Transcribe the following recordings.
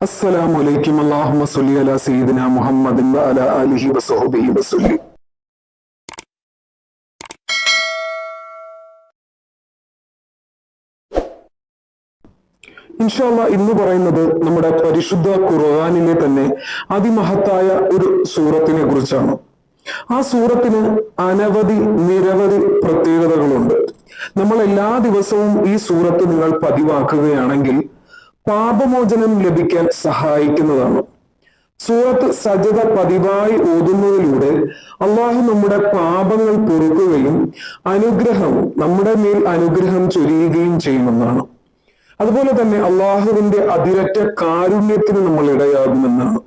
السلام عليكم اللهم صل على سيدنا محمد وعلى آله وصحبه وسلم ഇൻഷാല്ല ഇന്ന് പറയുന്നത് നമ്മുടെ പരിശുദ്ധ ഖുർആാനിലെ തന്നെ അതിമഹത്തായ ഒരു സൂറത്തിനെ കുറിച്ചാണ് ആ സൂറത്തിന് അനവധി നിരവധി പ്രത്യേകതകളുണ്ട് നമ്മൾ എല്ലാ ദിവസവും ഈ സൂറത്ത് നിങ്ങൾ പതിവാക്കുകയാണെങ്കിൽ പാപമോചനം ലഭിക്കാൻ സഹായിക്കുന്നതാണ്. സൂറത്ത് സജത പതിവായി ഓതുന്നതിലൂടെ അള്ളാഹു നമ്മുടെ പാപങ്ങൾ പൊറുക്കുകയും അനുഗ്രഹം നമ്മുടെ മേൽ അനുഗ്രഹം ചൊരിയുകയും ചെയ്യുമെന്നാണ്. അതുപോലെ തന്നെ അള്ളാഹുവിന്റെ അതിരറ്റ കാരുണ്യത്തിന് നമ്മൾ ഇടയാകുമെന്നാണ്.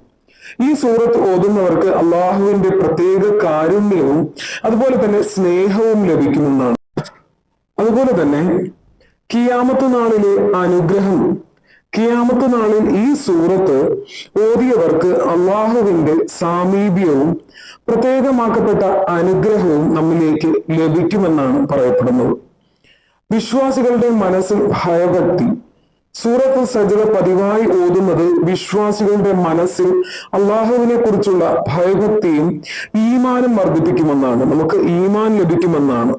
ഈ സൂറത്ത് ഓതുന്നവർക്ക് അള്ളാഹുവിന്റെ പ്രത്യേക കാരുണ്യവും അതുപോലെ തന്നെ സ്നേഹവും ലഭിക്കുമെന്നാണ്. അതുപോലെ തന്നെ കിയാമത്ത് നാളിലെ അനുഗ്രഹം കിയാമത്ത് നാളിൽ ഈ സൂറത്ത് ഓതിയവർക്ക് അള്ളാഹുവിന്റെ സാമീപ്യവും പ്രത്യേകമാക്കപ്പെട്ട അനുഗ്രഹവും നമ്മിലേക്ക് ലഭിക്കുമെന്നാണ് പറയപ്പെടുന്നത്. വിശ്വാസികളുടെ മനസ്സിൽ ഭയഭക്തി. സൂറത്ത് സജത പതിവായി ഓതുന്നത് വിശ്വാസികളുടെ മനസ്സിൽ അള്ളാഹുവിനെ കുറിച്ചുള്ള ഭയഭക്തിയും ഈമാനും വർദ്ധിപ്പിക്കുമെന്നാണ്. നമുക്ക് ഈമാൻ ലഭിക്കുമെന്നാണ്.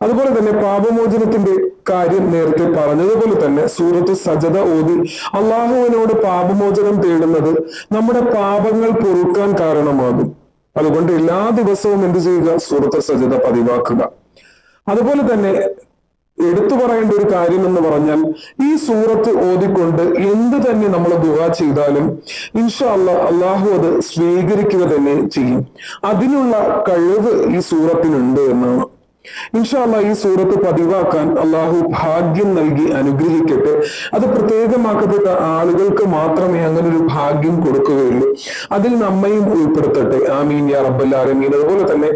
അതുപോലെ തന്നെ പാപമോചനത്തിന്റെ കാര്യം നേരത്തെ പറഞ്ഞതുപോലെ തന്നെ സൂറത്ത് സജത ഓതി അള്ളാഹുവിനോട് പാപമോചനം തേടുന്നത് നമ്മുടെ പാപങ്ങൾ പൊറുക്കാൻ കാരണമാകും. അതുകൊണ്ട് എല്ലാ ദിവസവും എന്ത് ചെയ്യുക? സൂറത്ത് സജത പതിവാക്കുക. അതുപോലെ തന്നെ എടുത്തു പറയേണ്ട ഒരു കാര്യം എന്ന് പറഞ്ഞാൽ ഈ സൂറത്ത് ഓതിക്കൊണ്ട് എന്ത് തന്നെ നമ്മൾ ദുഹ ചെയ്താലും ഇൻഷാ അല്ല അള്ളാഹു അത് സ്വീകരിക്കുക തന്നെ ചെയ്യും. അതിനുള്ള കഴിവ് ഈ സൂറത്തിനുണ്ട് എന്നാണ്. ഇൻഷാല്ല ഈ സൂറത്ത് പതിവാക്കാൻ അള്ളാഹു ഭാഗ്യം നൽകി അനുഗ്രഹിക്കട്ടെ. അത് പ്രത്യേകമാക്കപ്പെട്ട ആളുകൾക്ക് മാത്രമേ അങ്ങനെ ഒരു ഭാഗ്യം കൊടുക്കുകയുള്ളൂ. അതിൽ നമ്മയും ഉൾപ്പെടുത്തട്ടെ. ആമീൻ യാ റബ്ബല്ലാരമീൻ അതുപോലെ തന്നെ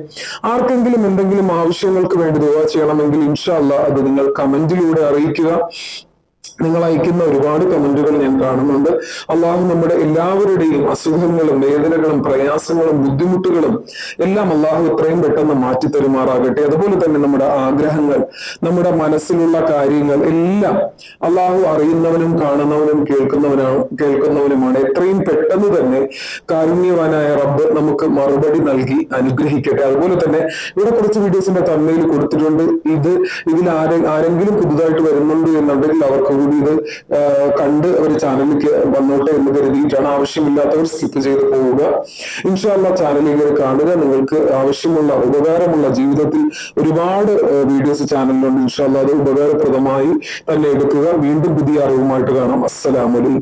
ആർക്കെങ്കിലും എന്തെങ്കിലും ആവശ്യങ്ങൾക്ക് വേണ്ടി ദുവാ ചെയ്യണമെങ്കിൽ ഇൻഷാല്ല അത് നിങ്ങൾ കമന്റിലൂടെ അറിയിക്കുക. നിങ്ങൾ അയക്കുന്ന ഒരുപാട് കമന്റുകൾ ഞാൻ കാണുന്നുണ്ട്. അള്ളാഹു നമ്മുടെ എല്ലാവരുടെയും അസുഖങ്ങളും വേദനകളും പ്രയാസങ്ങളും ബുദ്ധിമുട്ടുകളും എല്ലാം അള്ളാഹു എത്രയും പെട്ടെന്ന് മാറ്റി തരുമാറാകട്ടെ. അതുപോലെ തന്നെ നമ്മുടെ ആഗ്രഹങ്ങൾ നമ്മുടെ മനസ്സിലുള്ള കാര്യങ്ങൾ എല്ലാം അള്ളാഹു അറിയുന്നവനും കാണുന്നവനും കേൾക്കുന്നവനാണ് കേൾക്കുന്നവനുമാണ്. എത്രയും പെട്ടെന്ന് തന്നെ കാരുണ്യവാനായ റബ്ബ് നമുക്ക് മറുപടി നൽകി അനുഗ്രഹിക്കട്ടെ. അതുപോലെ തന്നെ ഇവിടെ കുറച്ച് വീഡിയോസിന്റെ തമ്മയിൽ കൊടുത്തിട്ടുണ്ട്. ഇത് ഇതിൽ ആരെ ആരെങ്കിലും പുതുതായിട്ട് വരുന്നുണ്ട് എന്നുണ്ടെങ്കിൽ അവർക്ക് ഇത് കണ്ട് അവർ ചാനലിലേക്ക് വന്നോട്ടെ എന്ന് കരുതിയിട്ടാണ് ആവശ്യമില്ലാത്തവർ സ്കിപ്പ് ചെയ്ത് പോവുക. ഇൻഷാല്ല ചാനൽ കാണുക. നിങ്ങൾക്ക് ആവശ്യമുള്ള ഉപകാരമുള്ള ജീവിതത്തിൽ ഒരുപാട് വീഡിയോസ് ചാനലിലുണ്ട്. ഇൻഷാല്ല അത് ഉപകാരപ്രദമായി തന്നെ എടുക്കുക. വീണ്ടും പുതിയ അറിവുമായിട്ട് കാണാം. അസ്സലാമലൈക്കും